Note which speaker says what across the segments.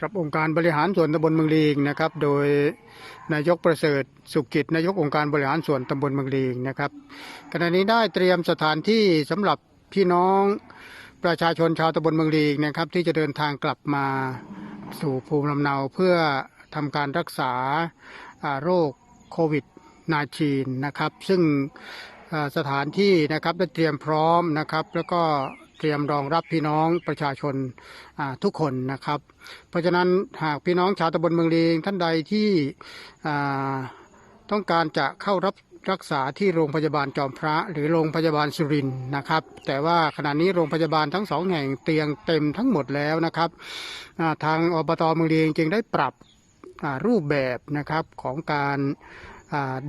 Speaker 1: ครับองค์การบริหารส่วนตำบลเมืองลีงนะครับ โดยนายกประเสริฐสุกิจนายกองค์การบริหารส่วนตำบลเมืองลีงนะครับขณะนี้ได้เตรียมสถานที่สำหรับพี่น้องประชาชนชาวตำบลเมืองลีงนะครับ ที่จะเดินทางกลับมาสู่ภูมิลำเนาเพื่อทำการรักษาโรคโควิด -19 นะครับ ซึ่งสถานที่นะครับได้เตรียมพร้อมนะครับ แล้วก็ เตรียมรองรับพี่น้องประชาชนาทุกคนนะครับ เพราะฉะนั้นหากพี่น้องชาวตำบลเมืองเลีงท่านใดที่ต้องการจะเข้ารับรักษาที่โรงพยาบาลจอมพระหรือโรงพยาบาลสุรินนะครับ แต่ว่าขณะนี้โรงพยาบาลทั้งสองแห่งเตียงเต็มทั้งหมดแล้วนะครับาทางอบตเมืองเลียงจึงได้ปรับรูปแบบนะครับของการ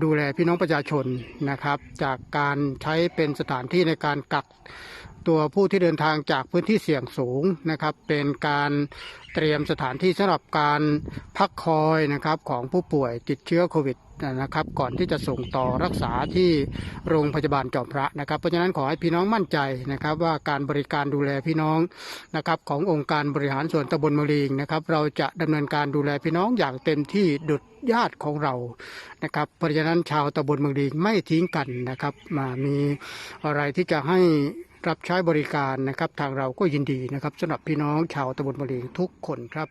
Speaker 1: ดูแลพี่น้องประชาชนนะครับ จากการใช้เป็นสถานที่ในการกักตัวผู้ที่เดินทางจากพื้นที่เสี่ยงสูงนะครับ เป็นการเตรียมสถานที่สำหรับการพักคอยนะครับของผู้ป่วยติดเชื้อโควิด นะครับ ก่อนที่จะส่งต่อรักษาที่โรงพยาบาลจอมพระนะครับ เพราะฉะนั้นขอให้พี่น้องมั่นใจนะครับ ว่าการบริการดูแลพี่น้องนะครับขององค์การบริหารส่วนตำบลมะลีงนะครับ เราจะดำเนินการดูแลพี่น้องอย่างเต็มที่ดุจญาติของเรานะครับ เพราะฉะนั้นชาวตำบลเมืองดีไม่ทิ้งกันนะครับ มามีอะไรที่จะให้รับใช้บริการนะครับ ทางเราก็ยินดีนะครับสำหรับพี่น้องชาวตำบลเมืองดีทุกคนครับ